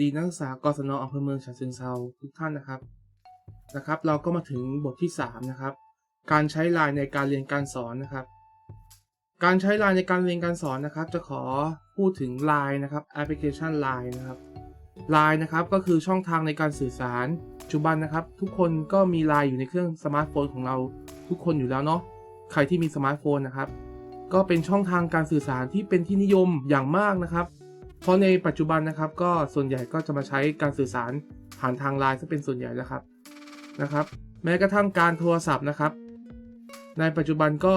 ดีนักศึกษากศนอำเภอเมืองฉะเชิงเทราทุกท่านนะครับนะครับ เราก็มาถึงบทที่ 3 นะครับ การใช้ไลน์ในการเรียนการสอนนะครับ การใช้ไลน์ในการเรียนการสอนนะครับ จะขอพูดถึงไลน์นะครับแอปพลิเคชันไลน์นะครับไลน์นะครับก็คือช่องทางในการสื่อสารปัจจุบันนะครับ ทุกคนก็มีไลน์อยู่ในเครื่องสมาร์ทโฟนของเราทุกคนอยู่แล้วเนาะใครที่มีสมาร์ทโฟนนะครับ ก็เป็นช่องทางการสื่อสารที่เป็นที่นิยมอย่างมากนะครับ เพราะในปัจจุบันนะครับ ก็ส่วนใหญ่ก็จะมาใช้การสื่อสารผ่านทางไลน์ซะเป็นส่วนใหญ่แล้วครับนะครับ แม้กระทั่งการโทรศัพท์นะครับ ในปัจจุบันก็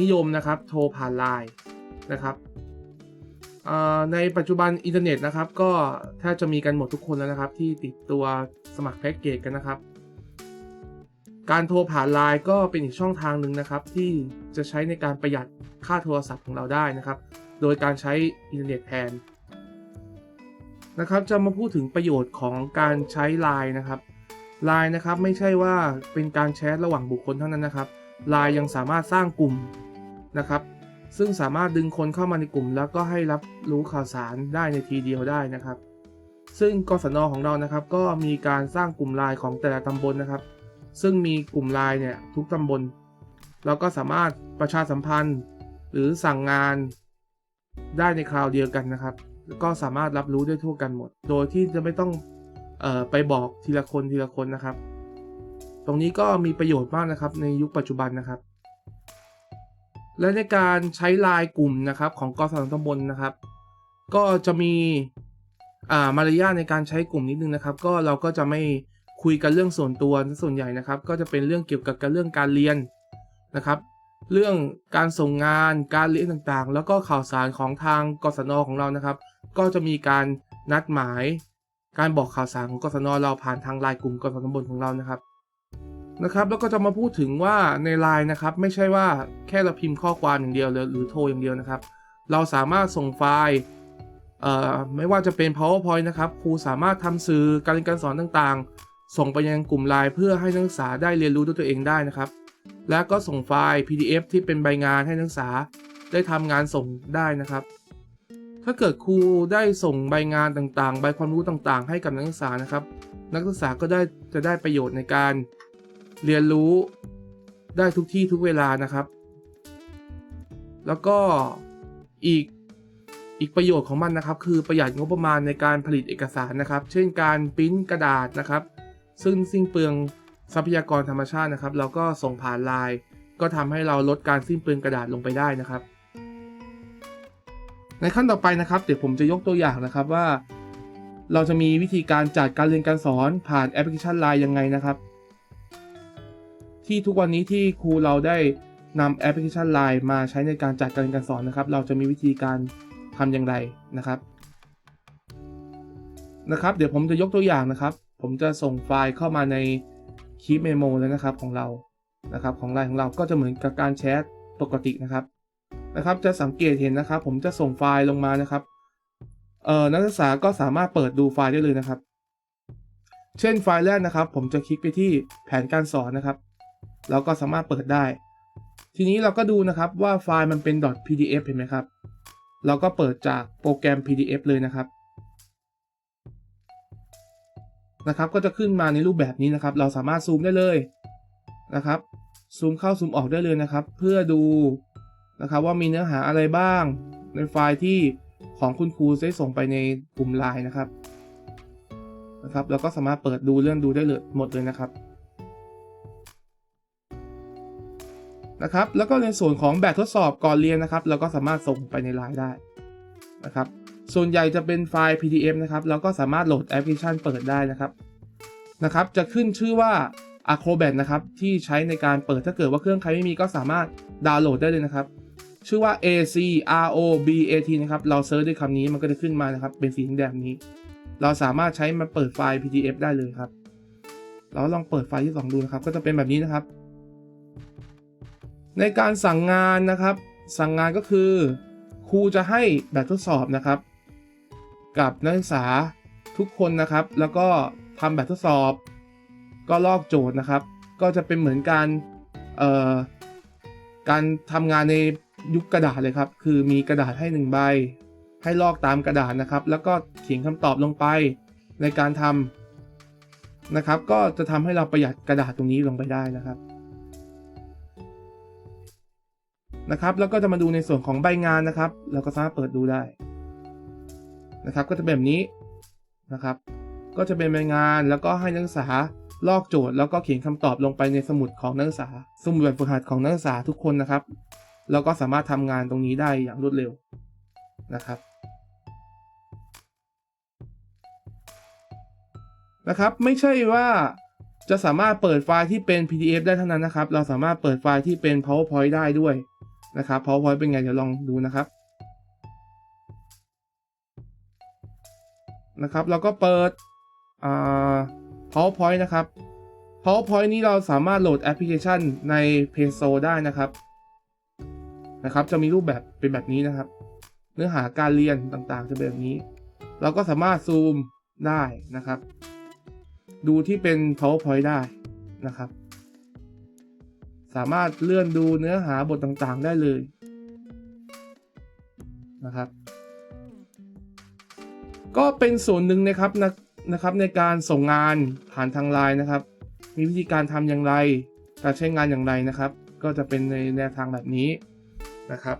นิยมนะครับโทรผ่านไลน์นะครับในปัจจุบันอินเทอร์เน็ตนะครับ ก็แทบจะมีกันหมดทุกคนแล้วนะครับ ที่ติดตัวสมัครแพ็กเกจกันนะครับ การโทรผ่านไลน์ก็เป็นอีกช่องทางหนึ่งนะครับ ที่จะใช้ในการประหยัดค่าโทรศัพท์ของเราได้นะครับ โดยการใช้อินเทอร์เน็ตแทน นะครับจะมาพูดถึงประโยชน์ของการใช้ไลน์นะครับไลน์นะครับไม่ใช่ว่าเป็นการแชทระหว่างบุคคลเท่านั้นนะครับไลน์ยังสามารถสร้างกลุ่มนะครับ ซึ่งสามารถดึงคนเข้ามาในกลุ่ม แล้วก็ให้รับรู้ข่าวสารได้ในทีเดียวได้นะครับ ซึ่งกศนของเรานะครับ ก็มีการสร้างกลุ่มไลน์ของแต่ละตำบลนะครับ ซึ่งมีกลุ่มไลน์เนี่ยทุกตำบลเราก็สามารถประชาสัมพันธ์หรือสั่งงานได้ในคราวเดียวกันนะครับ ก็สามารถรับรู้ได้ทั่วกันหมด โดยที่จะไม่ต้องออไปบอกทีละคนทีละคนนะครับ ตรงนี้ก็มีประโยชน์มากนะครับในยุคปัจจุบันนะครับ และในการใช้ไลน์กลุ่มนะครับของกสทตำบลนะครับ ก็จะมีามารยาทในการใช้กลุ่มนิดนึงนะครับ ก็เราก็จะไม่คุยกันเรื่องส่วนตัวส่วนใหญ่นะครับ ก็จะเป็นเรื่องเกี่ยวกับการเรื่องการเรียนนะครับ เรื่องการส่งงานการเรียนต่างๆ แล้วก็ข่าวสารของทางกศนของเรานะครับ ก็จะมีการนัดหมาย การบอกข่าวสารของกศนเราผ่านทางไลน์กลุ่มกศนตำบลของเรานะครับนะครับ แล้วก็จะมาพูดถึงว่าในไลน์นะครับ ไม่ใช่ว่าแค่เราพิมพ์ข้อความอย่างเดียวหรือโทรอย่างเดียวนะครับ เราสามารถส่งไฟล์ไม่ว่าจะเป็น powerpoint นะครับครูสามารถทำสื่อการเรียนการสอนต่างๆ ส่งไปยังกลุ่มไลน์เพื่อให้นักศึกษาได้เรียนรู้ด้วยตัวเองได้นะครับ และก็ส่งไฟล์ PDF ที่เป็นใบงานให้นักศึกษาได้ทำงานส่งได้นะครับ ถ้าเกิดครูได้ส่งใบงานต่างๆ ใบความรู้ต่างๆ ให้กับนักศึกษานะครับ นักศึกษาก็ได้จะได้ประโยชน์ในการเรียนรู้ได้ทุกที่ทุกเวลานะครับ แล้วก็อีกอีกประโยชน์ของมันนะครับ คือประหยัดงบประมาณในการผลิตเอกสารนะครับ เช่นการปริ้นกระดาษนะครับ ซึ่งสิ้นเปลืองทรัพยากรธรรมชาตินะครับเราก็ส่งผ่านไลน์ก็ทำให้เราลดการสิ้นเปลืองกระดาษลงไปได้นะครับ ในขั้นต่อไปนะครับเดี๋ยวผมจะยกตัวอย่างนะครับว่า เราจะมีวิธีการจัดการเรียนการสอนผ่านแอปพลิเคชันไลน์ยังไงนะครับ ที่ทุกวันนี้ที่ครูเราได้นำแอปพลิเคชันไลน์มาใช้ในการจัดการเรียนการสอนนะครับ เราจะมีวิธีการทำอย่างไรนะครับนะครับ เดี๋ยวผมจะยกตัวอย่างนะครับ ผมจะส่งไฟล์เข้ามาในคลิปเมโมแล้วนะครับของเรานะครับของไลน์ของเราก็จะเหมือนกับการแชทปกตินะครับ นะครับ จะสังเกตเห็นนะครับ ผมจะส่งไฟล์ลงมานะครับเอ่อนักศึกษาก็สามารถเปิดดูไฟล์ได้เลยนะครับ เช่นไฟล์แรกนะครับ ผมจะคลิกไปที่แผนการสอนนะครับ เราก็สามารถเปิดได้ ทีนี้เราก็ดูนะครับว่าไฟล์มันเป็น .pdf เห็นไหมครับ เราก็เปิดจากโปรแกรม PDF เลยนะครับนะครับก็จะขึ้นมาในรูปแบบนี้นะครับ เราสามารถซูมได้เลยนะครับ ซูมเข้าซูมออกได้เลยนะครับ เพื่อดู นะครับว่ามีเนื้อหาอะไรบ้างในไฟล์ที่ของคุณครูได้ส่งไปในกลุ่มไลน์นะครับนะครับ แล้วก็สามารถเปิดดูเรื่องดูได้เลยหมดเลยนะครับนะครับ แล้วก็ในส่วนของแบบทดสอบก่อนเรียนนะครับ เราก็สามารถส่งไปในไลน์ได้นะครับ ส่วนใหญ่จะเป็นไฟล์ PDF นะครับ แล้วก็สามารถโหลดแอปพลิเคชันเปิดได้นะครับนะครับ จะขึ้นชื่อว่า Acrobat นะครับ ที่ใช้ในการเปิดถ้าเกิดว่าเครื่องใครไม่มีก็สามารถดาวน์โหลดได้เลยนะครับ ชื่อว่า A C R O B A T นะครับ เราเซิร์ชด้วยคำนี้มันก็จะขึ้นมานะครับ เป็นสีแดงนี้ เราสามารถใช้มาเปิดไฟล์ PDF ได้เลยครับ เราลองเปิดไฟล์ที่ 2 ดูนะครับ ก็จะเป็นแบบนี้นะครับ ในการสั่งงานนะครับ สั่งงานก็คือ ครูจะให้แบบทดสอบนะครับ กับนักศึกษาทุกคนนะครับ แล้วก็ทำแบบทดสอบ ก็ลอกโจทย์นะครับ ก็จะเป็นเหมือนการเอ่อการทำงานใน ยุคกระดาษเลยครับ คือมีกระดาษให้หนึ่งใบ ให้ลอกตามกระดาษนะครับ แล้วก็เขียนคำตอบลงไปในการทำนะครับ ก็จะทำให้เราประหยัดกระดาษตรงนี้ลงไปได้นะครับนะครับ แล้วก็จะมาดูในส่วนของใบงานนะครับ เราก็สามารถเปิดดูได้นะครับ ก็จะเป็นแบบนี้นะครับ ก็จะเป็นใบงานแล้วก็ให้นักศึกษาลอกโจทย์แล้วก็เขียนคำตอบลงไปในสมุดของนักศึกษา สมุดแบบฝึกหัดของนักศึกษาทุกคนนะครับ แล้วก็สามารถทำงานตรงนี้ได้อย่างรวดเร็วนะครับนะครับ ไม่ใช่ว่าจะสามารถเปิดไฟล์ที่เป็น PDF ได้เท่านั้นนะครับ เราสามารถเปิดไฟล์ที่เป็น PowerPoint ได้ด้วยนะครับ PowerPoint เป็นไงเดี๋ยวลองดูนะครับนะครับเราก็เปิด PowerPoint นะครับ PowerPoint นี้เราสามารถโหลดแอปพลิเคชันใน Play Store ได้นะครับ นะครับ จะมีรูปแบบเป็นแบบนี้นะครับ เนื้อหาการเรียนต่างๆ จะเป็นแบบนี้ เราก็สามารถซูมได้นะครับ ดูที่เป็น PowerPoint ได้นะครับ สามารถเลื่อนดูเนื้อหาบทต่างๆ ได้เลยนะครับ ก็เป็นส่วนหนึ่งนะครับนะนะครับในการส่งงานผ่านทางไลน์นะครับ มีวิธีการทำอย่างไร การใช้งานอย่างไรนะครับ ก็จะเป็นในแนวทางแบบนี้ นะครับ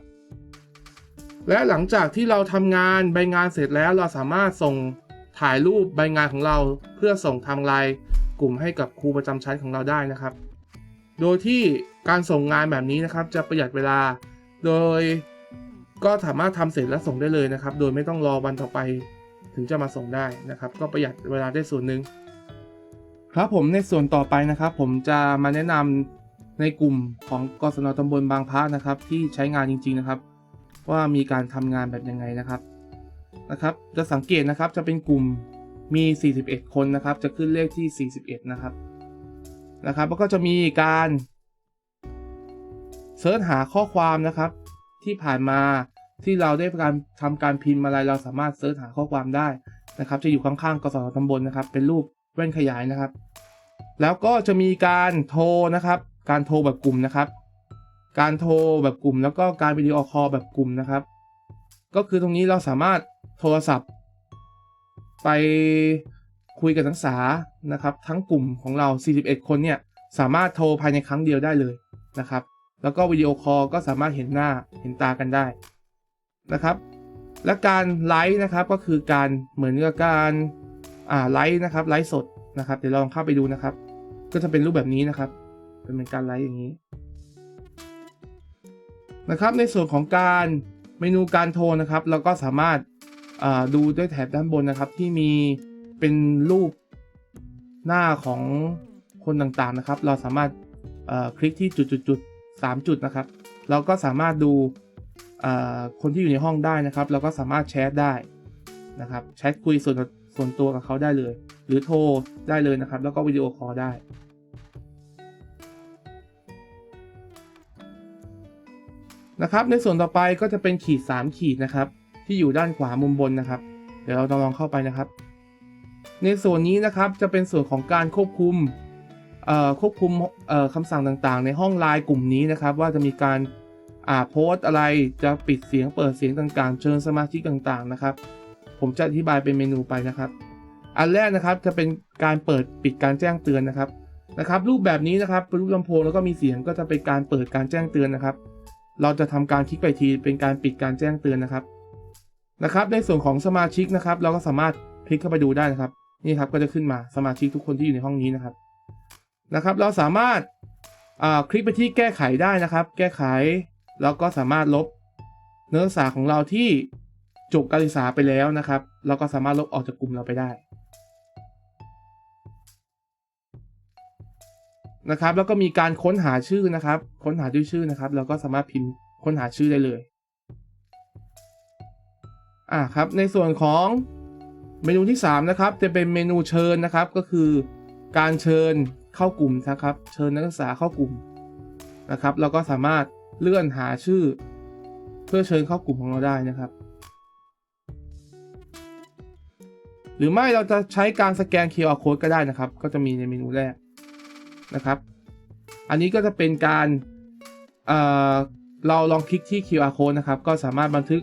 และหลังจากที่เราทำงานใบงานเสร็จแล้วเราสามารถส่งถ่ายรูปใบงานของเราเพื่อส่งทางไลน์กลุ่มให้กับครูประจำชั้นของเราได้นะครับ โดยที่การส่งงานแบบนี้นะครับ จะประหยัดเวลา โดยก็สามารถทำเสร็จแล้วส่งได้เลยนะครับ โดยไม่ต้องรอวันต่อไปถึงจะมาส่งได้นะครับ ก็ประหยัดเวลาได้ส่วนหนึ่งครับผมในส่วนต่อไปนะครับ ผมจะมาแนะนำ ในกลุ่มของกศนตำบลบางพระนะครับ ที่ใช้งานจริง ๆนะครับ ว่ามีการทำงานแบบยังไงนะครับนะครับ จะสังเกตนะครับจะเป็นกลุ่มมี 41 คนนะครับ จะขึ้นเลขที่ 41 นะครับนะครับ แล้วก็จะมีการเสิร์ชหาข้อความนะครับ ที่ผ่านมาที่เราได้การทำการพิมพ์อะไรเราสามารถเสิร์ชหาข้อความได้นะครับ จะอยู่ข้างๆกสทตำบลนะครับ เป็นรูปแว่นขยายนะครับ แล้วก็จะมีการโทรนะครับ การโทรแบบกลุ่มนะครับ การโทรแบบกลุ่ม แล้วก็การวิดีโอคอลแบบกลุ่มนะครับ ก็คือตรงนี้เราสามารถโทรศัพท์ ไปคุยกับนักศึกษานะครับ ทั้งกลุ่มของเรา 41 คนเนี่ยสามารถโทรภายในครั้งเดียวได้เลยนะครับ แล้วก็วิดีโอคอลก็สามารถเห็นหน้าเห็นตากันได้นะครับ และการไลฟ์นะครับก็คือการเหมือนกับการอ่าไลฟ์นะครับไลฟ์สดนะครับ เดี๋ยวลองเข้าไปดูนะครับ ก็จะเป็นรูปแบบนี้นะครับ เป็นเหมือนการไลฟ์อย่างนี้นะครับ ในส่วนของการเมนูการโทรนะครับ เราก็สามารถดูด้วยแถบด้านบนนะครับ ที่มีเป็นรูปหน้าของคนต่างๆนะครับ เราสามารถาคลิกที่จุดๆๆสามจุดนะครับ เราก็สามารถดูคนที่อยู่ในห้องได้นะครับ เราก็สามารถแชทได้นะครับแชทคุยส่วนส่วนตัวกับเขาได้เลย หรือโทรได้เลยนะครับ แล้วก็วิดีโอคอลได้ นะครับ ในส่วนต่อไปก็จะเป็นขีด 3 ขีดนะครับ ที่อยู่ด้านขวามุมบนนะครับ เดี๋ยวเราลองเข้าไปนะครับ ในส่วนนี้นะครับจะเป็นส่วนของการควบคุมควบคุมคำสั่งต่างๆ ในห้องไลน์กลุ่มนี้นะครับ ว่าจะมีการอ่าโพสอะไรจะปิดเสียงเปิดเสียงต่างๆ เชิญสมาชิกต่างๆนะครับ ผมจะอธิบายเป็นเมนูไปนะครับ อันแรกนะครับจะเป็นการเปิดปิดการแจ้งเตือนนะครับนะครับ รูปแบบนี้นะครับเป็นรูปลำโพงแล้วก็มีเสียงก็จะเป็นการเปิดการแจ้งเตือนนะครับ เราจะทำการคลิกไปทีเป็นการปิดการแจ้งเตือนนะครับนะครับ ในส่วนของสมาชิกนะครับ เราก็สามารถคลิกเข้าไปดูได้นะครับ นี่ครับก็จะขึ้นมาสมาชิกทุกคนที่อยู่ในห้องนี้นะครับนะครับ เราสามารถคลิกไปที่แก้ไขได้นะครับ แก้ไขแล้วก็สามารถลบเนื้อหาของเราที่จบการศึกษาไปแล้วนะครับ เราก็สามารถลบออกจากกลุ่มเราไปได้ นะครับ แล้วก็มีการค้นหาชื่อนะครับ ค้นหาด้วยชื่อนะครับ เราก็สามารถพิมพ์ค้นหาชื่อได้เลยอ่าครับ ในส่วนของเมนูที่ 3 นะครับ จะเป็นเมนูเชิญนะครับ ก็คือการเชิญเข้ากลุ่มนะครับ เชิญนักศึกษาเข้ากลุ่มนะครับ เราก็สามารถเลื่อนหาชื่อ เพื่อเชิญเข้ากลุ่มของเราได้นะครับ หรือไม่เราจะใช้การสแกน QR code ก็ได้นะครับ ก็จะมีในเมนูแรก นะครับ อันนี้ก็จะเป็นการเเราลองคลิกที่ QR code นะครับ ก็สามารถบันทึก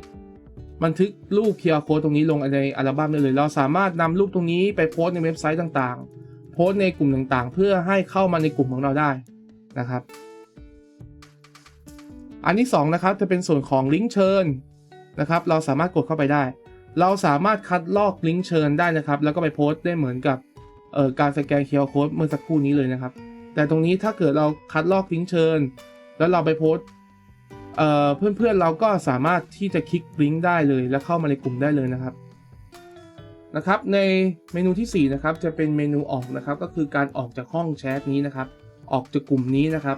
บันทึกรูป QR code ตรงนี้ลงในอัลบั้มได้เลย เราสามารถนำรูปตรงนี้ไปโพสในเว็บไซต์ต่างๆ โพสในกลุ่มต่างๆ เพื่อให้เข้ามาในกลุ่มของเราได้นะครับ อันที่2นะครับจะเป็นส่วนของลิงก์เชิญนะครับ เราสามารถกดเข้าไปได้ เราสามารถคัดลอกลิงก์เชิญได้นะครับ แล้วก็ไปโพสต์ได้เหมือนกับการสแกน QR code เมื่อสักครู่นี้เลยนะครับ แต่ตรงนี้ถ้าเกิดเราคัดลอกลิงก์เชิญ แล้วเราไปโพสเอ่อเพื่อนๆเราก็สามารถที่จะคลิกลิงก์ได้เลยแล้วเข้ามาในกลุ่มได้เลยนะครับนะครับ ในเมนูที่ 4 นะครับ จะเป็นเมนูออกนะครับ ก็คือการออกจากห้องแชทนี้นะครับ ออกจากกลุ่มนี้นะครับ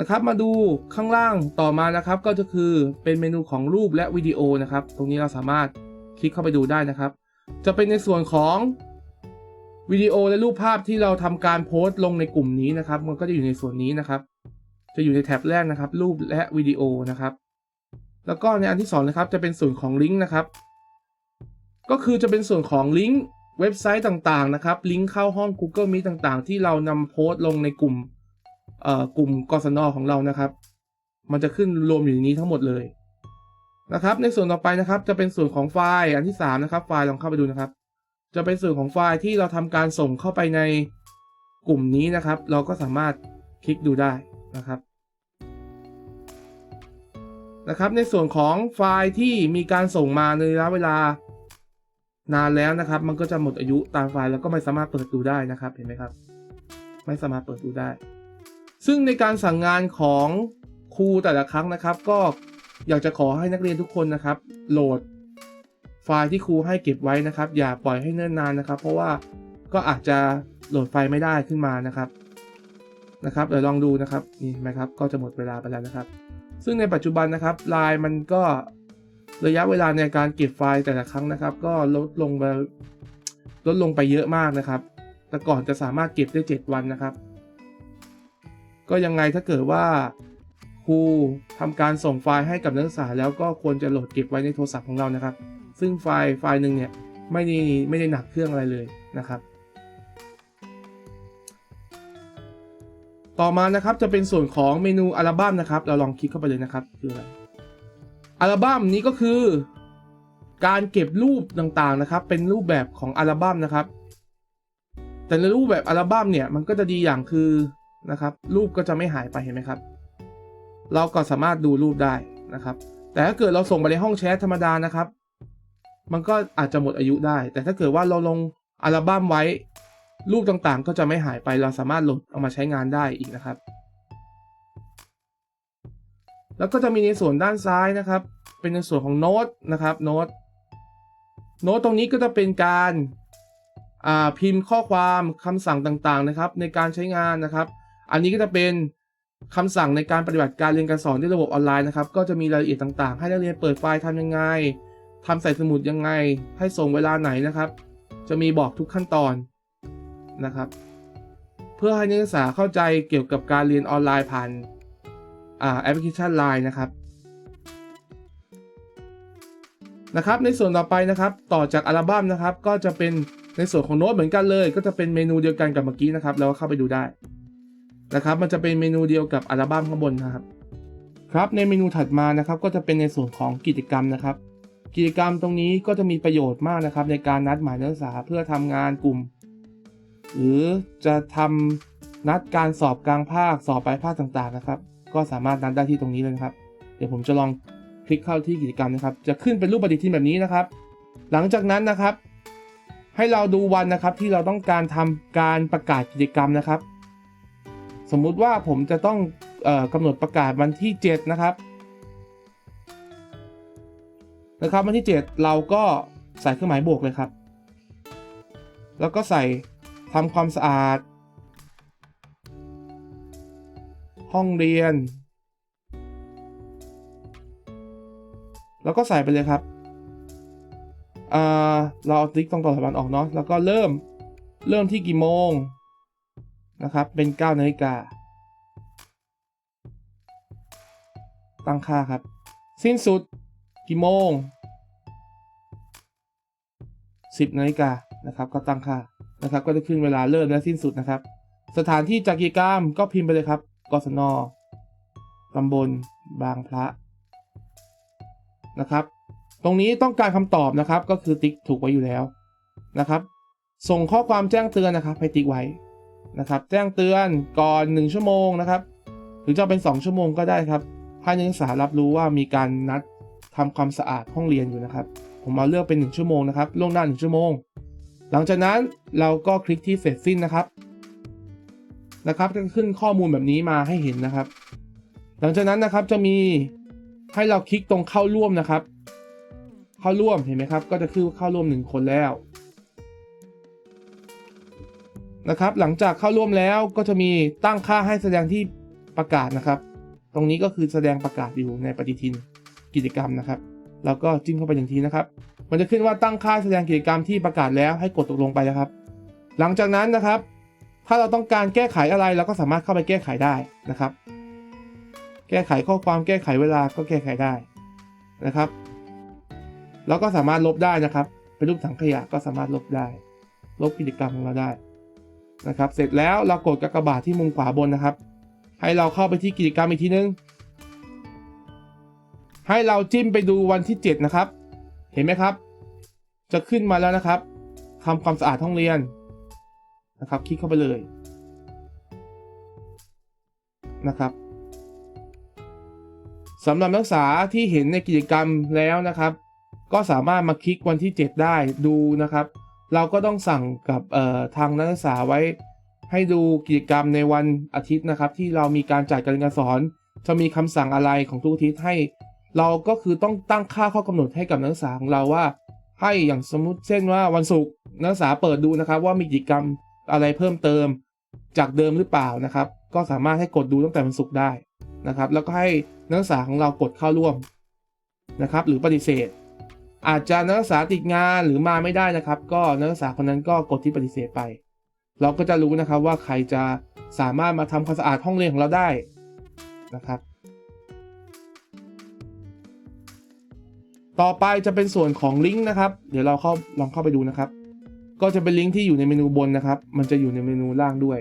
นะครับ มาดูข้างล่างต่อมานะครับ ก็จะคือเป็นเมนูของรูปและวิดีโอนะครับ ตรงนี้เราสามารถคลิกเข้าไปดูได้นะครับ จะเป็นในส่วนของ วิดีโอและรูปภาพที่เราทำการโพสต์ลงในกลุ่มนี้นะครับ มันก็จะอยู่ในส่วนนี้นะครับ จะอยู่ในแท็บแรกนะครับ รูปและวิดีโอนะครับ แล้วก็ในอันที่สองนะครับจะเป็นส่วนของลิงก์นะครับ ก็คือจะเป็นส่วนของลิงก์เว็บไซต์ต่างๆนะครับ ลิงก์เข้าห้อง Google Meet ต่างๆ ที่เรานำโพสต์ลงในกลุ่มเอ่อกลุ่มกศนของเรานะครับ มันจะขึ้นรวมอยู่ในนี้ทั้งหมดเลยนะครับ ในส่วนต่อไปนะครับ จะเป็นส่วนของไฟล์อันที่สามนะครับ ไฟล์ลองเข้าไปดูนะครับ จะเป็นส่วนของไฟล์ที่เราทำการส่งเข้าไปในกลุ่มนี้นะครับ เราก็สามารถคลิกดูได้นะครับนะครับในส่วนของไฟล์ที่มีการส่งมาในระยะเวลานานแล้วนะครับ มันก็จะหมดอายุตามไฟล์แล้วก็ไม่สามารถเปิดดูได้นะครับเห็นไหมครับ ไม่สามารถเปิดดูได้ ซึ่งในการสั่งงานของครูแต่ละครั้งนะครับ ก็อยากจะขอให้นักเรียนทุกคนนะครับ โหลด ไฟล์ที่ครูให้เก็บไว้นะครับ อย่าปล่อยให้เนิ่นนานนะครับ เพราะว่าก็อาจจะโหลดไฟล์ไม่ได้ขึ้นมานะครับนะครับเดี๋ยวลองดูนะครับนี่ไหมครับก็จะหมดเวลาไปแล้วนะครับ ซึ่งในปัจจุบันนะครับไลน์มันก็ระยะเวลาในการเก็บไฟล์แต่ละครั้งนะครับ ก็ลดลงไปลดลงไปเยอะมากนะครับ แต่ก่อนจะสามารถเก็บได้ 7 วันนะครับ ก็ยังไงถ้าเกิดว่าครูทำการส่งไฟล์ให้กับนักศึกษาแล้วก็ควรจะโหลดเก็บไว้ในโทรศัพท์ของเรานะครับ ซึ่งไฟล์ไฟล์หนึ่งเนี่ยไม่ได้ไม่ได้หนักเครื่องอะไรเลยนะครับ ต่อมานะครับจะเป็นส่วนของเมนูอัลบั้มนะครับ เราลองคลิกเข้าไปเลยนะครับคืออะไรอัลบั้มนี้ก็คือ การเก็บรูปต่างๆนะครับ เป็นรูปแบบของอัลบั้มนะครับ แต่ในรูปแบบอัลบั้มเนี่ยมันก็จะดีอย่างคือนะครับ รูปก็จะไม่หายไปเห็นไหมครับ เราก็สามารถดูรูปได้นะครับ แต่ถ้าเกิดเราส่งไปในห้องแชทธรรมดานะครับ มันก็อาจจะหมดอายุได้ แต่ถ้าเกิดว่าเราลงอัลบั้มไว้ รูปต่างๆ ก็จะไม่หายไปเราสามารถโหลดเอามาใช้งานได้อีกนะครับ แล้วก็จะมีในส่วนด้านซ้ายนะครับ เป็นในส่วนของโน้ตนะครับโน้ตโน้ตตรงนี้ก็จะเป็นการพิมพ์ข้อความคำสั่งต่างๆนะครับ ในการใช้งานนะครับ อันนี้ก็จะเป็นคำสั่งในการปฏิบัติการเรียนการสอนด้วยระบบออนไลน์นะครับ ก็จะมีรายละเอียดต่างๆ ให้นักเรียนเปิดไฟล์ทำยังไง ทำใส่สมุดยังไง ให้ส่งเวลาไหนนะครับ จะมีบอกทุกขั้นตอนนะครับ เพื่อให้นักศึกษาเข้าใจเกี่ยวกับการเรียนออนไลน์ผ่านแอปพลิเคชัน Line นะครับนะครับ ในส่วนต่อไปนะครับ ต่อจากอัลบั้มนะครับ ก็จะเป็นในส่วนของโน้ตเหมือนกันเลย ก็จะเป็นเมนูเดียวกันกับเมื่อกี้นะครับแล้วก็เข้าไปดูได้นะครับ มันจะเป็นเมนูเดียวกับอัลบั้มข้างบนนะครับ ครับในเมนูถัดมานะครับ ก็จะเป็นในส่วนของกิจกรรมนะครับ กิจกรรมตรงนี้ก็จะมีประโยชน์มากนะครับ ในการนัดหมายนักศึกษาเพื่อทำงานกลุ่ม หรือจะทำนัดการสอบกลางภาคสอบปลายภาคต่างๆนะครับ ก็สามารถนัดได้ที่ตรงนี้เลยนะครับ เดี๋ยวผมจะลองคลิกเข้าที่กิจกรรมนะครับ จะขึ้นเป็นรูปปฏิทินแบบนี้นะครับ หลังจากนั้นนะครับ ให้เราดูวันนะครับที่เราต้องการทำการประกาศกิจกรรมนะครับ สมมุติว่าผมจะต้องออกำหนดประกาศวันที่ 7 นะครับ นะครับวันที่ 7 เราก็ใส่เครื่องหมายบวกเลยครับ แล้วก็ใส่ทำความสะอาด ห้องเรียน แล้วก็ใส่ไปเลยครับอ่าเราเอาติ๊กตรงต่อสถาบันออกเนาะแล้วก็เริ่มเริ่มที่กี่โมงนะครับ เป็น9นาฬิกาตั้งค่าครับ สิ้นสุด กี่โมง 10นาฬิกานะครับ ก็ตั้งค่านะครับ ก็จะขึ้นเวลาเริ่มและสิ้นสุดนะครับ สถานที่จัดกิจกรรมก็พิมพ์ไปเลยครับกศนตำบลบางพระนะครับ ตรงนี้ต้องการคำตอบนะครับ ก็คือติ๊กถูกไว้อยู่แล้วนะครับ ส่งข้อความแจ้งเตือนนะครับ ให้ติ๊กไว้นะครับ แจ้งเตือนก่อน 1 ชั่วโมงนะครับ หรือจะเป็น 2 ชั่วโมงก็ได้ครับให้นักศึกษารับรู้ว่ามีการนัด ทำความสะอาดห้องเรียนอยู่นะครับ ผมมาเลือกเป็น 1 ชั่วโมงนะครับล่วงหน้า 1 ชั่วโมง หลังจากนั้นเราก็คลิกที่เสร็จสิ้นนะครับ นะครับก็ขึ้นข้อมูลแบบนี้มาให้เห็นนะครับ หลังจากนั้นนะครับจะมีให้เราคลิกตรงเข้าร่วมนะครับ เข้าร่วมเห็นไหมครับ ก็จะขึ้นเข้าร่วมหนึ่งคนแล้วนะครับ หลังจากเข้าร่วมแล้วก็จะมีตั้งค่าให้แสดงที่ประกาศนะครับ ตรงนี้ก็คือแสดงประกาศอยู่ในปฏิทิน กิจกรรมนะครับ แล้วก็จิ้มเข้าไปหนึ่งทีนะครับ มันจะขึ้นว่าตั้งค่าแสดงกิจกรรมที่ประกาศแล้วให้กดตกลงไปนะครับ หลังจากนั้นนะครับ ถ้าเราต้องการแก้ไขอะไรเราก็สามารถเข้าไปแก้ไขได้นะครับ แก้ไขข้อความแก้ไขเวลาก็แก้ไขได้นะครับแล้วก็สามารถลบได้นะครับ เป็นรูปถังขยะก็สามารถลบได้ ลบกิจกรรมของเราได้นะครับ เสร็จแล้วเรากดกากบาทที่มุมขวาบนนะครับ ให้เราเข้าไปที่กิจกรรมอีกทีนึง ให้เราจิ้มไปดูวันที่ 7 นะครับ เห็นไหมครับ จะขึ้นมาแล้วนะครับทำความสะอาดห้องเรียนนะครับ คลิกเข้าไปเลยนะครับสำหรับนักศึกษาที่เห็นในกิจกรรมแล้วนะครับ ก็สามารถมาคลิกวันที่ 7 ได้ดูนะครับ เราก็ต้องสั่งกับทางนักศึกษาไว้ ให้ดูกิจกรรมในวันอาทิตย์นะครับ ที่เรามีการจัดการเรียนการสอน จะมีคำสั่งอะไรของทุกอาทิตย์ให้ เราก็คือต้องตั้งค่าข้อกำหนดให้กับนักศึกษาของเราว่า ให้อย่างสมมุติเช่นว่าวันศุกร์นักศึกษาเปิดดูนะครับว่ามีกิจกรรมอะไรเพิ่มเติมจากเดิมหรือเปล่านะครับ ก็สามารถให้กดดูตั้งแต่วันศุกร์ได้นะครับ แล้วก็ให้นักศึกษาของเรากดเข้าร่วมนะครับ หรือปฏิเสธ อาจจะนักศึกษาติดงานหรือมาไม่ได้นะครับ ก็นักศึกษาคนนั้นก็กดที่ปฏิเสธไป เราก็จะรู้นะครับว่าใครจะสามารถมาทำความสะอาดห้องเรียนของเราได้นะครับ ต่อไปจะเป็นส่วนของลิงก์นะครับ เดี๋ยวเราเข้าลองเข้าไปดูนะครับ ก็จะเป็นลิงก์ที่อยู่ในเมนูบนนะครับ มันจะอยู่ในเมนูล่างด้วย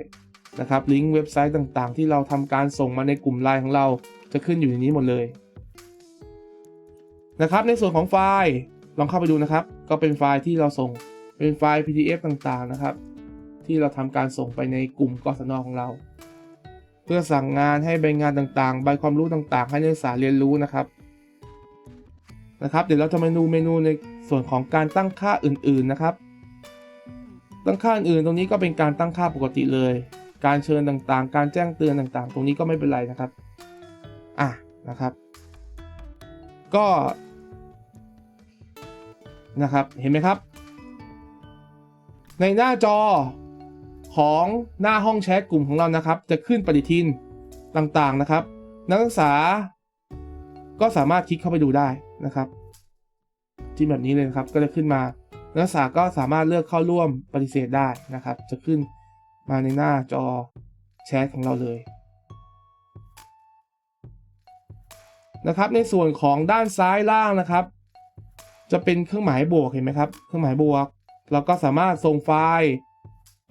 นะครับ ลิงก์เว็บไซต์ต่างๆ ที่เราทำการส่งมาในกลุ่มไลน์ของเราจะขึ้นอยู่ในนี้หมดเลยนะครับ ในส่วนของไฟล์ลองเข้าไปดูนะครับ ก็เป็นไฟล์ที่เราส่งเป็นไฟล์ PDF ต่างๆนะครับ ที่เราทำการส่งไปในกลุ่มกศนของเรา เพื่อสั่งงานให้ใบงานต่างๆ ใบความรู้ต่างๆ ให้นักศึกษาเรียนรู้นะครับ นะครับ เดี๋ยวเราจะมาดูเมนูในส่วนของการตั้งค่าอื่นๆนะครับ ตั้งค่าอื่นตรงนี้ก็เป็นการตั้งค่าปกติเลย การเชิญต่างๆ การแจ้งเตือนต่างๆ ตรงนี้ก็ไม่เป็นไรนะครับ อะนะครับ ก็นะครับ เห็นไหมครับ ในหน้าจอของหน้าห้องแชทกลุ่มของเรานะครับ จะขึ้นปฏิทินต่างๆนะครับ นักศึกษาก็สามารถคลิกเข้าไปดูได้ นะครับที่แบบนี้เลยครับก็จะขึ้นมานักศึกษาก็สามารถเลือกเข้าร่วมปฏิเสธได้นะครับ จะขึ้นมาในหน้าจอแชทของเราเลยนะครับในส่วนของด้านซ้ายล่างนะครับ จะเป็นเครื่องหมายบวกเห็นไหมครับ เครื่องหมายบวก เราก็สามารถส่งไฟล์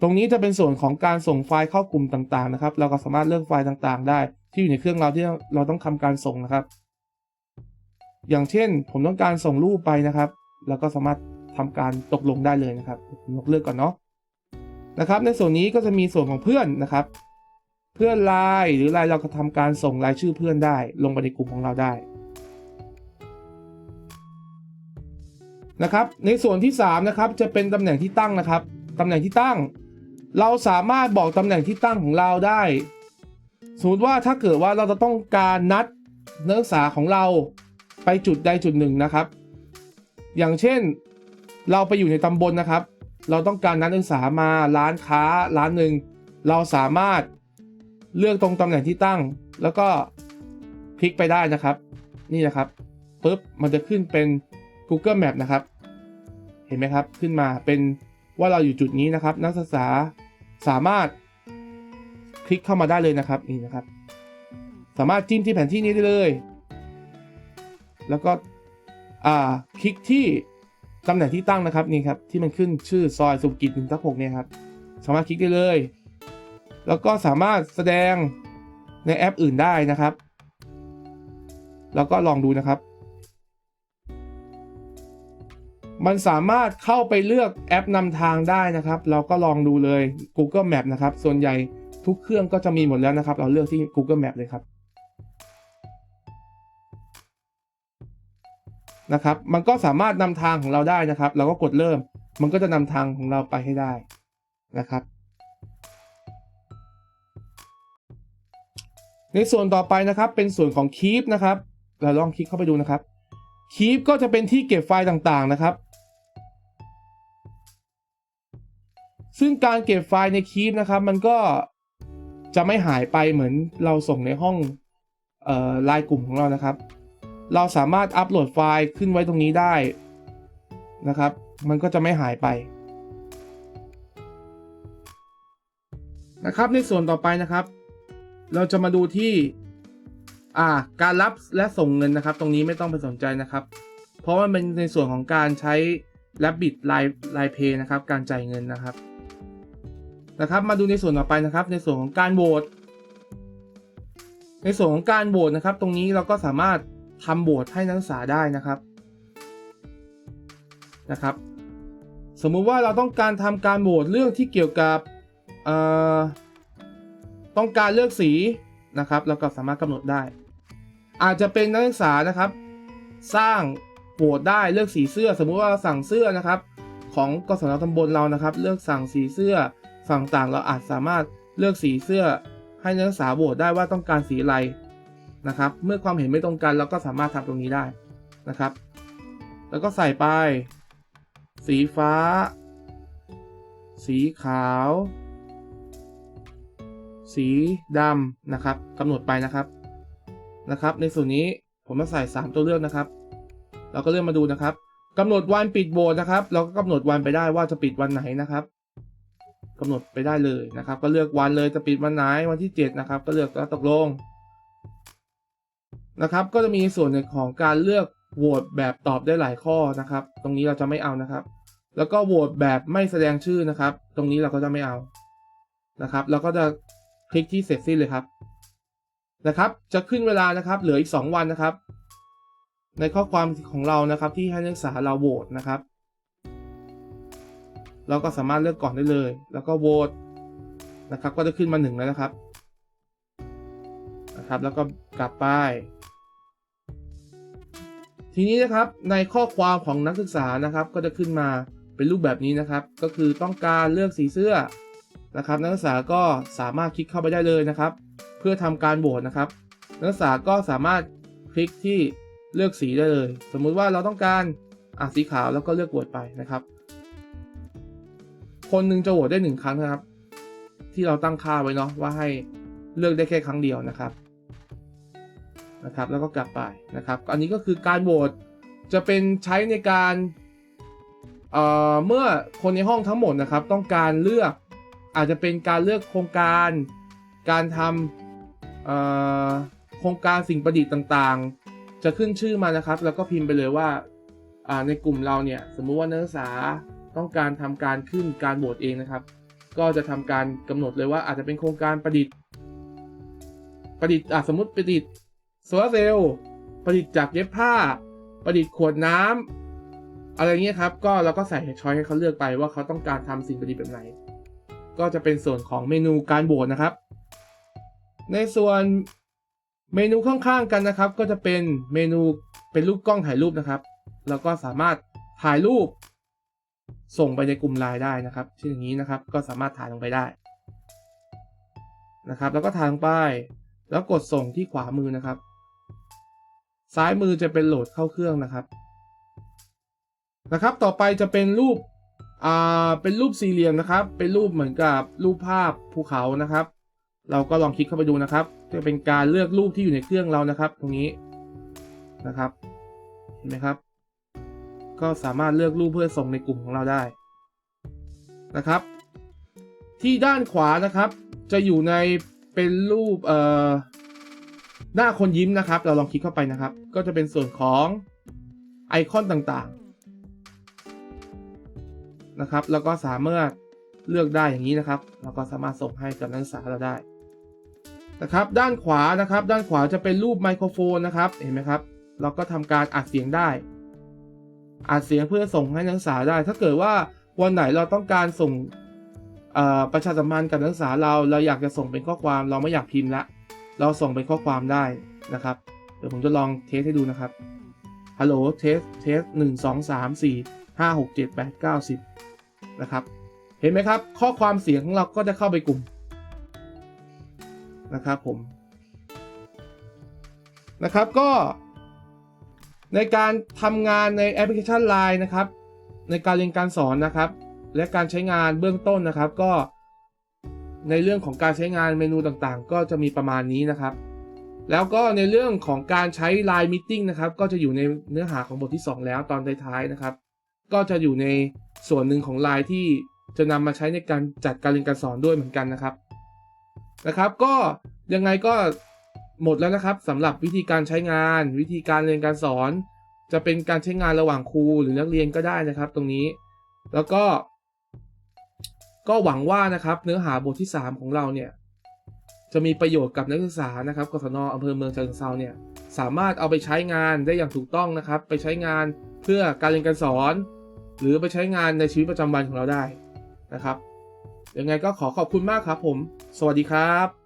ตรงนี้จะเป็นส่วนของการส่งไฟล์เข้ากลุ่มต่างๆนะครับ เราก็สามารถเลือกไฟล์ต่างๆ ได้ที่อยู่ในเครื่องเราที่เราต้องทำการส่งนะครับ อย่างเช่น ผมต้องการส่งรูปไปนะครับ แล้วก็สามารถทำการตกลงได้เลยนะครับผมเลือกก่อนเนาะนะครับ ในส่วนนี้ก็จะมีส่วนของเพื่อนนะครับ เพื่อนไลน์หรือไลน์เราก็ทำการส่งรายชื่อเพื่อนได้ ลงไปในกลุ่มของเราได้นะครับ ในส่วนที่3นะครับจะเป็นตำแหน่งที่ตั้งนะครับตำแหน่งที่ตั้ง เราสามารถบอกตำแหน่งที่ตั้งของเราได้สมมติว่าถ้าเกิดว่าเราจะต้องการนัดนักศึกษาของเรา ไปจุดใดจุดหนึ่งนะครับ อย่างเช่นเราไปอยู่ในตำบลนะครับ เราต้องการนักศึกษามาร้านค้าร้านหนึ่งเราสามารถเลือกตรงตำแหน่งที่ตั้ง แล้วก็คลิกไปได้นะครับ นี่นะครับปุ๊บมันจะขึ้นเป็น Google Map นะครับ เห็นไหมครับขึ้นมาเป็นว่าเราอยู่จุดนี้นะครับ นักศึกษาสามารถคลิกเข้ามาได้เลยนะครับนี่นะครับ สามารถจิ้มที่แผนที่นี้ได้เลย แล้วก็คลิกที่ตำแหน่งที่ตั้งนะครับนี่ครับที่มันขึ้นชื่อซอยสุกิจหนึ่งทับหกเนี่ยครับสามารถคลิกได้เลย แล้วก็สามารถแสดงในแอปอื่นได้นะครับ แล้วก็ลองดูนะครับ มันสามารถเข้าไปเลือกแอปนำทางได้นะครับ เราก็ลองดูเลย Google Map นะครับ ส่วนใหญ่ทุกเครื่องก็จะมีหมดแล้วนะครับ เราเลือกที่ Google Map เลยครับ นะครับ มันก็สามารถนำทางของเราได้นะครับ เราก็กดเริ่ม มันก็จะนำทางของเราไปให้ได้นะครับ ในส่วนต่อไปนะครับ เป็นส่วนของ Keep นะครับ เราลองคลิกเข้าไปดูนะครับ Keep ก็จะเป็นที่เก็บไฟล์ต่างๆนะครับ ซึ่งการเก็บไฟล์ใน Keep นะครับ มันก็จะไม่หายไปเหมือนเราส่งในห้องออไลน์กลุ่มของเรานะครับ เราสามารถอัปโหลดไฟล์ขึ้นไว้ตรงนี้ได้นะครับ มันก็จะไม่หายไปนะครับในส่วนต่อไปนะครับ เราจะมาดูที่อ่าการรับและส่งเงินนะครับ ตรงนี้ไม่ต้องไปสนใจนะครับ เพราะว่ามันในส่วนของการใช้ Rabbit Line Line Pay นะครับ การจ่ายเงินนะครับนะครับ มาดูในส่วนต่อไปนะครับ ในส่วนของการโหวตในส่วนของการโหวตนะครับ ตรงนี้เราก็สามารถ ทำโหวตให้นักศึกษาได้นะครับนะครับ สมมุติว่าเราต้องการทำการโหวตเรื่องที่เกี่ยวกับต้องการเลือกสีนะครับเราก็สามารถกำหนดได้ อาจจะเป็นนักศึกษานะครับ สร้างโหวตได้เลือกสีเสื้อ สมมุติว่าเราสั่งเสื้อนะครับ ของกศนตำบลเรานะครับ เลือกสั่งสีเสื้อฝั่งต่างเราอาจสามารถเลือกสีเสื้อให้นักศึกษาโหวตได้ว่าต้องการสีอะไร นะครับ เมื่อความเห็นไม่ตรงกันเราก็สามารถทำตรงนี้ได้นะครับ แล้วก็ใส่ไป สีฟ้า สีขาว สีดำนะครับกำหนดไปนะครับนะครับ ในส่วนนี้ผมจะใส่ 3 ตัวเลือกนะครับ เราก็เลือกมาดูนะครับกำหนดวันปิดโบสถ์นะครับ เราก็กำหนดวันไปได้ว่าจะปิดวันไหนนะครับกำหนดไปได้เลยนะครับ ก็เลือกวันเลยจะปิดวันไหนวันที่ 7 นะครับ ก็เลือกแล้วตกลง นะครับ ก็จะมีส่วนในของการเลือกโหวตแบบตอบได้หลายข้อนะครับ ตรงนี้เราจะไม่เอานะครับ แล้วก็โหวตแบบไม่แสดงชื่อนะครับ ตรงนี้เราก็จะไม่เอานะครับ เราก็จะคลิกที่เสร็จสิ้นเลยครับนะครับ จะขึ้นเวลานะครับ เหลืออีก 2 วันนะครับ ในข้อความของเรานะครับ ที่ให้นักศึกษาเราโหวตนะครับ เราก็สามารถเลือกก่อนได้เลย แล้วก็โหวตนะครับ ก็จะขึ้นมาหนึ่งแล้วนะครับนะครับ แล้วก็กลับไป ทีนี้นะครับในข้อความของนักศึกษานะครับก็จะขึ้นมาเป็นรูปแบบนี้นะครับ ก็คือต้องการเลือกสีเสื้อนะครับ นักศึกษาก็สามารถคลิกเข้าไปได้เลยนะครับ เพื่อทำการโหวตนะครับ นักศึกษาก็สามารถคลิกที่เลือกสีได้เลย สมมุติว่าเราต้องการอะสีขาวแล้วก็เลือกโหวตไปนะครับ คนหนึ่งจะโหวตได้หนึ่งครั้งนะครับ ที่เราตั้งค่าไว้เนาะว่าให้เลือกได้แค่ครั้งเดียวนะครับ นะครับแล้วก็กลับไปนะครับอันนี้ก็คือการโหวตจะเป็นใช้ในการเเมื่อคนในห้องทั้งหมดนะครับ ต้องการเลือกอาจจะเป็นการเลือกโครงการ การทำโครงการสิ่งประดิษฐ์ต่างๆ จะขึ้นชื่อมานะครับ แล้วก็พิมพ์ไปเลยว่าในกลุ่มเราเนี่ยสมมุติว่านักศึกษาต้องการทำการขึ้นการโหวตเองนะครับ ก็จะทำการกำหนดเลยว่าอาจจะเป็นโครงการประดิษฐ์ ประดิษฐ์อะสมมติประดิษฐ์ โซลาเซลล์ประดิษฐ์จากเย็บผ้าประดิษฐ์ขวดน้ำอะไรเงี้ยครับ ก็เราก็ใส่ช้อยให้เขาเลือกไปว่าเขาต้องการทำสิ่งประดิษฐ์แบบไหน ก็จะเป็นส่วนของเมนูการโหวตนะครับ ในส่วนเมนูข้างๆกันนะครับ ก็จะเป็นเมนูเป็นรูปกล้องถ่ายรูปนะครับแล้วก็สามารถถ่ายรูป ส่งไปในกลุ่มไลน์ได้นะครับเช่นอย่างนี้นะครับ ก็สามารถถ่ายลงไปได้นะครับ แล้วก็ถ่ายลงไป แล้วกดส่งที่ขวามือนะครับ ซ้ายมือจะเป็นโหลดเข้าเครื่องนะครับ นะครับ ต่อไปจะเป็นรูป อ่า เป็นรูปสี่เหลี่ยมนะครับ เป็นรูปเหมือนกับรูปภาพภูเขานะครับ เราก็ลองคลิกเข้าไปดูนะครับ จะเป็นการเลือกรูปที่อยู่ในเครื่องเรานะครับ ตรงนี้นะครับ เห็นไหมครับ ก็สามารถเลือกรูปเพื่อส่งในกลุ่มของเราได้นะครับ ที่ด้านขวานะครับ จะอยู่ในเป็นรูป เอ่อ หน้าคนยิ้มนะครับ เราลองคลิกเข้าไปนะครับ ก็จะเป็นส่วนของไอคอนต่างๆนะครับ แล้วก็สามารถเลือกได้อย่างนี้นะครับ เราก็สามารถส่งให้กับนักศึกษาเราได้นะครับ ด้านขวานะครับ ด้านขวาจะเป็นรูปไมโครโฟนนะครับ เห็นไหมครับ เราก็ทำการอัดเสียงได้ อัดเสียงเพื่อส่งให้นักศึกษาได้ ถ้าเกิดว่าวันไหนเราต้องการส่งประชาสัมพันธ์กับนักศึกษาเรา เราอยากจะส่งเป็นข้อความ เราไม่อยากพิมพ์ละ เราส่งเป็นข้อความได้นะครับ เดี๋ยวผมจะลองเทสให้ดูนะครับ ฮัลโหล เทส เทสหนึ่งสองสามสี่ห้าหกเจ็ดแปดเก้าสิบนะครับ เห็นไหมครับ ข้อความเสียงของเราก็จะเข้าไปกลุ่มนะครับผม นะครับก็ ในการทำงานในแอปพลิเคชัน Line นะครับ ในการเรียนการสอนนะครับ และการใช้งานเบื้องต้นนะครับ ก็ ในเรื่องของการใช้งานเมนูต่างๆ ก็จะมีประมาณนี้นะครับ แล้วก็ในเรื่องของการใช้ Line Meeting นะครับ ก็จะอยู่ในเนื้อหาของบทที่ 2 แล้วตอนท้ายๆนะครับ ก็จะอยู่ในส่วนหนึ่งของ Line ที่จะนำมาใช้ในการจัดการเรียนการสอนด้วยเหมือนกันนะครับนะครับ ก็ยังไงก็หมดแล้วนะครับสำหรับวิธีการใช้งาน วิธีการเรียนการสอน จะเป็นการใช้งานระหว่างครูหรือนักเรียนก็ได้นะครับ ตรงนี้ แล้วก็ ก็หวังว่านะครับเนื้อหาบทที่ 3 ของเราเนี่ยจะมีประโยชน์กับนักศึกษานะครับกศนอำเภอเมืองฉะเชิงเซาเนี่ยสามารถเอาไปใช้งานได้อย่างถูกต้องนะครับ ไปใช้งานเพื่อการเรียนการสอน หรือไปใช้งานในชีวิตประจำวันของเราได้นะครับยังไงก็ขอขอบคุณมากครับผม สวัสดีครับ